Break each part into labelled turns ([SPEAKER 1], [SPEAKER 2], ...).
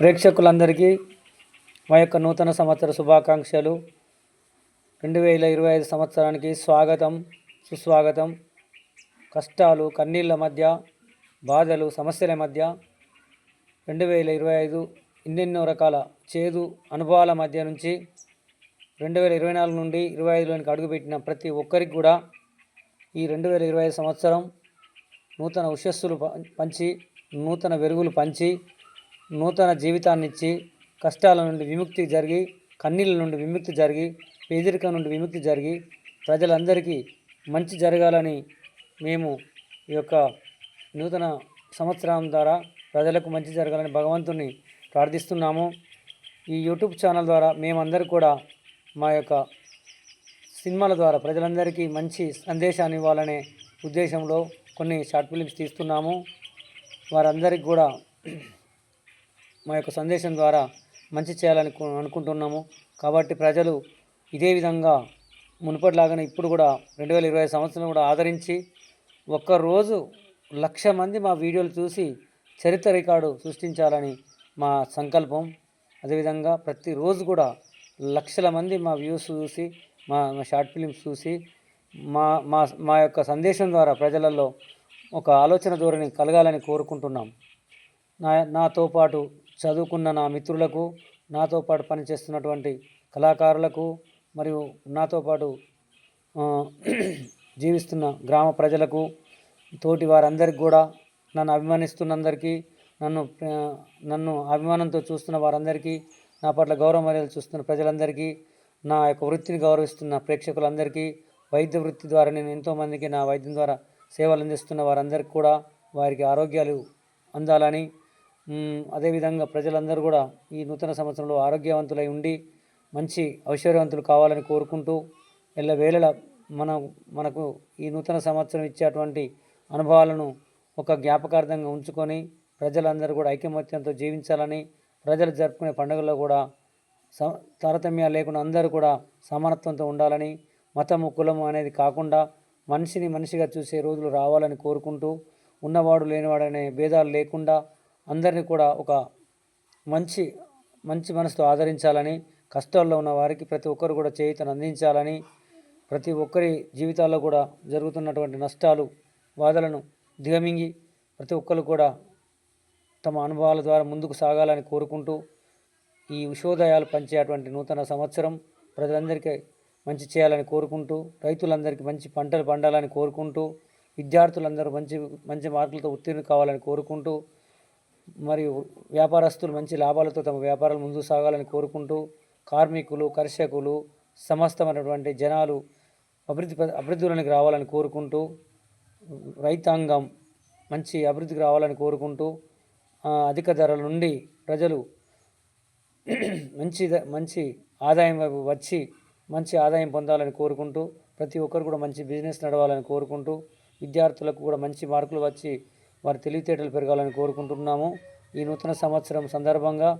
[SPEAKER 1] ప్రేక్షకులందరికీ మా యొక్క నూతన సంవత్సర శుభాకాంక్షలు. రెండు వేల ఇరవై ఐదు సంవత్సరానికి స్వాగతం సుస్వాగతం. కష్టాలు కన్నీళ్ళ మధ్య బాధలు సమస్యల మధ్య రెండు వేల ఇరవై ఐదు ఎన్నెన్నో రకాల చేదు అనుభవాల మధ్య నుంచి రెండు వేల ఇరవై నాలుగు నుండి ఇరవై ఐదులోనికి అడుగుపెట్టిన ప్రతి ఒక్కరికి కూడా ఈ రెండు వేల ఇరవై ఐదు సంవత్సరం నూతన ఉషస్సులు పంచి నూతన వెలుగులు పంచి నూతన జీవితాన్నిచ్చి కష్టాల నుండి విముక్తి జరిగి కన్నీళ్ళ నుండి విముక్తి జరిగి పేదరికం నుండి విముక్తి జరిగి ప్రజలందరికీ మంచి జరగాలని మేము ఈ యొక్క నూతన సంవత్సరం ద్వారా ప్రజలకు మంచి జరగాలని భగవంతుని ప్రార్థిస్తున్నాము. ఈ యూట్యూబ్ ఛానల్ ద్వారా మేమందరూ కూడా మా యొక్క సినిమాల ద్వారా ప్రజలందరికీ మంచి సందేశాన్ని ఇవ్వాలనే ఉద్దేశంలో కొన్ని షార్ట్ ఫిలిమ్స్ తీస్తున్నాము. వారందరికీ కూడా మా యొక్క సందేశం ద్వారా మంచి చేయాలని అనుకుంటున్నాము. కాబట్టి ప్రజలు ఇదే విధంగా మునుపటిలాగానే ఇప్పుడు కూడా రెండు వేల ఇరవై సంవత్సరం కూడా ఆదరించి ఒక్కరోజు లక్ష మంది మా వీడియోలు చూసి చరిత్ర రికార్డు సృష్టించాలని మా సంకల్పం. అదేవిధంగా ప్రతిరోజు కూడా లక్షల మంది మా వ్యూస్ చూసి మా మా షార్ట్ ఫిలిమ్స్ చూసి మా మా మా యొక్క సందేశం ద్వారా ప్రజలలో ఒక ఆలోచన ధోరణి కలగాలని కోరుకుంటున్నాం. నా నాతో పాటు చదువుకున్న నా మిత్రులకు నాతో పాటు పనిచేస్తున్నటువంటి కళాకారులకు మరియు నాతో పాటు జీవిస్తున్న గ్రామ ప్రజలకు తోటి వారందరికీ కూడా నన్ను అభిమానిస్తున్నందరికీ నన్ను నన్ను అభిమానంతో చూస్తున్న వారందరికీ నా పట్ల గౌరవ మర్యాదలు చూస్తున్న ప్రజలందరికీ నా యొక్క వృత్తిని గౌరవిస్తున్న ప్రేక్షకులందరికీ వైద్య వృత్తి ద్వారా నేను ఎంతోమందికి నా వైద్యం ద్వారా సేవలు అందిస్తున్న వారందరికీ కూడా వారికి ఆరోగ్యాలు అందాలని అదేవిధంగా ప్రజలందరూ కూడా ఈ నూతన సంవత్సరంలో ఆరోగ్యవంతులై ఉండి మంచి ఐశ్వర్యవంతులు కావాలని కోరుకుంటూ ఎల్లవేళల మన మనకు ఈ నూతన సంవత్సరం ఇచ్చేటువంటి అనుభవాలను ఒక జ్ఞాపకార్థంగా ఉంచుకొని ప్రజలందరూ కూడా ఐకమత్యంతో జీవించాలని ప్రజలు జరుపుకునే పండుగల్లో కూడా స తారతమ్యాలు లేకుండా అందరూ కూడా సమానత్వంతో ఉండాలని మతము కులము అనేది కాకుండా మనిషిని మనిషిగా చూసే రోజులు రావాలని కోరుకుంటూ ఉన్నవాడు లేనివాడు అనే భేదాలు లేకుండా అందరినీ కూడా ఒక మంచి మంచి మనసుతో ఆదరించాలని కష్టాల్లో ఉన్న వారికి ప్రతి ఒక్కరు కూడా చేయితను అందించాలని ప్రతి ఒక్కరి జీవితాల్లో కూడా జరుగుతున్నటువంటి నష్టాలు బాధలను దిగమింగి ప్రతి ఒక్కరు కూడా తమ అనుభవాల ద్వారా ముందుకు సాగాలని కోరుకుంటూ ఈ ఉషోదయాలు పంచేటువంటి నూతన సంవత్సరం ప్రజలందరికీ మంచి చేయాలని కోరుకుంటూ రైతులందరికీ మంచి పంటలు పండాలని కోరుకుంటూ విద్యార్థులందరూ మంచి మంచి మార్కులతో ఉత్తీర్ణులు కావాలని కోరుకుంటూ మరియు వ్యాపారస్తులు మంచి లాభాలతో తమ వ్యాపారాలు ముందుకు సాగాలని కోరుకుంటూ కార్మికులు కర్షకులు సమస్తమైనటువంటి జనాలు అభివృద్ధి అభివృద్ధిలోనికి రావాలని కోరుకుంటూ రైతాంగం మంచి అభివృద్ధికి రావాలని కోరుకుంటూ అధిక ధరల నుండి ప్రజలు మంచి ద- మంచి ఆదాయం వైపు వచ్చి మంచి ఆదాయం పొందాలని కోరుకుంటూ ప్రతి ఒక్కరు కూడా మంచి బిజినెస్ నడవాలని కోరుకుంటూ విద్యార్థులకు కూడా మంచి మార్కులు వచ్చి వారి తెలివితేటలు పెరగాలని కోరుకుంటున్నాము. ఈ నూతన సంవత్సరం సందర్భంగా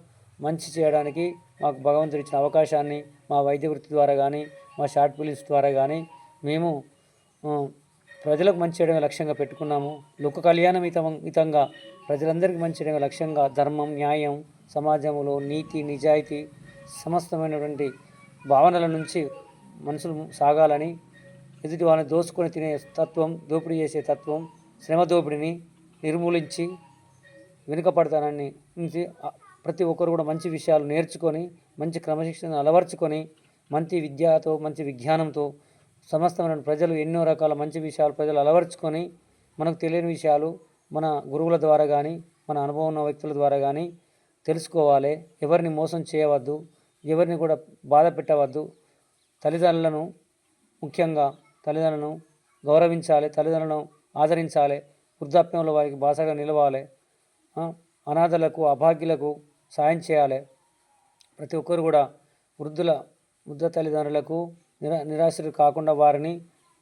[SPEAKER 1] మంచి చేయడానికి మాకు భగవంతుడు ఇచ్చిన అవకాశాన్ని మా వైద్య వృత్తి ద్వారా కానీ మా షార్ట్ ఫిలిమ్స్ ద్వారా కానీ మేము ప్రజలకు మంచి చేయడమే లక్ష్యంగా పెట్టుకున్నాము. లోక కళ్యాణం హితంగా ప్రజలందరికీ మంచి చేయడమే లక్ష్యంగా ధర్మం న్యాయం సమాజంలో నీతి నిజాయితీ సమస్తమైనటువంటి భావనల నుంచి మనుషులు సాగాలని ఎదుటి వాళ్ళని దోసుకొని తినే తత్వం దోపిడీ చేసే తత్వం శ్రమ దోపిడీని నిర్మూలించి వెనుకపడతానని నుంచి ప్రతి ఒక్కరు కూడా మంచి విషయాలు నేర్చుకొని మంచి క్రమశిక్షణ అలవర్చుకొని మంచి విద్యతో మంచి విజ్ఞానంతో సమస్తమైన ప్రజలు ఎన్నో రకాల మంచి విషయాలు ప్రజలు అలవర్చుకొని మనకు తెలియని విషయాలు మన గురువుల ద్వారా కానీ మన అనుభవం ఉన్న వ్యక్తుల ద్వారా కానీ తెలుసుకోవాలి. ఎవరిని మోసం చేయవద్దు. ఎవరిని కూడా బాధ పెట్టవద్దు. తల్లిదండ్రులను ముఖ్యంగా తల్లిదండ్రులను గౌరవించాలి తల్లిదండ్రులను ఆదరించాలి. వృద్ధాప్యంలో వారికి బాసగా నిలవాలి. అనాథలకు అభాగ్యులకు సాయం చేయాలి. ప్రతి ఒక్కరు కూడా వృద్ధుల వృద్ధ తల్లిదండ్రులకు నిరా నిరాశలు కాకుండా వారిని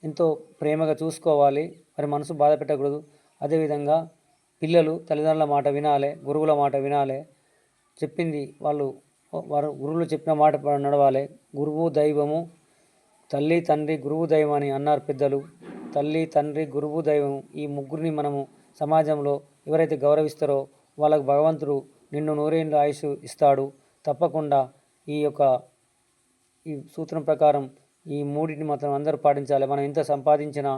[SPEAKER 1] ఎంతో ప్రేమగా చూసుకోవాలి. వారి మనసు బాధ పెట్టకూడదు. అదేవిధంగా పిల్లలు తల్లిదండ్రుల మాట వినాలి గురువుల మాట వినాలి. చెప్పింది వాళ్ళు వారు గురువులు చెప్పిన మాట నడవాలి. గురువు దైవము తల్లి తండ్రి గురువు దైవం అని అన్నారు పెద్దలు. తల్లి తండ్రి గురువు దైవం ఈ ముగ్గురిని మనము సమాజంలో ఎవరైతే గౌరవిస్తారో వాళ్ళకు భగవంతుడు నిన్ను నూరేళ్ళు ఆయుష్ ఇస్తాడు. తప్పకుండా ఈ యొక్క ఈ సూత్రం ప్రకారం ఈ మూడింటిని మాత్రం అందరూ పాటించాలి. మనం ఎంత సంపాదించినా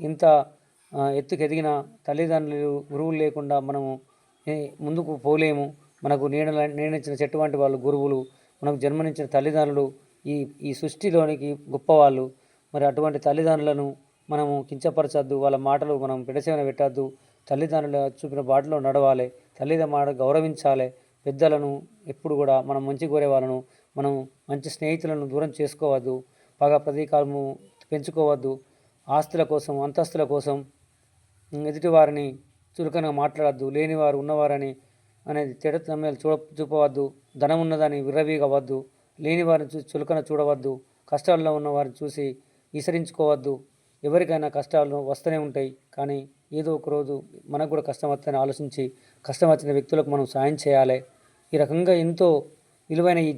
[SPEAKER 1] ఇంత ఎత్తుకెదిగిన తల్లిదండ్రులు గురువులు లేకుండా మనము ముందుకు పోలేము. మనకు నీడ నీడనిచ్చిన చెట్టు వంటి వాళ్ళు గురువులు మనకు జన్మనిచ్చిన తల్లిదండ్రులు ఈ ఈ సృష్టిలోనికి గొప్పవాళ్ళు. మరి అటువంటి తల్లిదండ్రులను మనము కించపరచద్దు వాళ్ళ మాటలు మనం పెడసేవన పెట్టద్దు. తల్లిదండ్రులు చూపిన బాటలో నడవాలి తల్లిదండ్రుల మాట గౌరవించాలి. పెద్దలను ఎప్పుడు కూడా మనం మంచి కోరే వాళ్ళను మనం మంచి స్నేహితులను దూరం చేసుకోవద్దు. పగ ప్రతీకాలము పెంచుకోవద్దు. ఆస్తుల కోసం అంతస్తుల కోసం ఎదుటి వారిని చురుకనగా మాట్లాడద్దు. లేనివారు ఉన్నవారని అనేది తెడతమ్యాలు చూడ చూపవద్దు. ధనం ఉన్నదని విర్రవీగవద్దు. లేని వారిని చూసి చులకన చూడవద్దు. కష్టాల్లో ఉన్న వారిని చూసి విసరించుకోవద్దు. ఎవరికైనా కష్టాలు వస్తూనే ఉంటాయి. కానీ ఏదో ఒక రోజు మనకు కూడా కష్టం వస్తుందని ఆలోచించి కష్టం వచ్చిన వ్యక్తులకు మనం సాయం చేయాలి. ఈ రకంగా ఎంతో విలువైన ఈ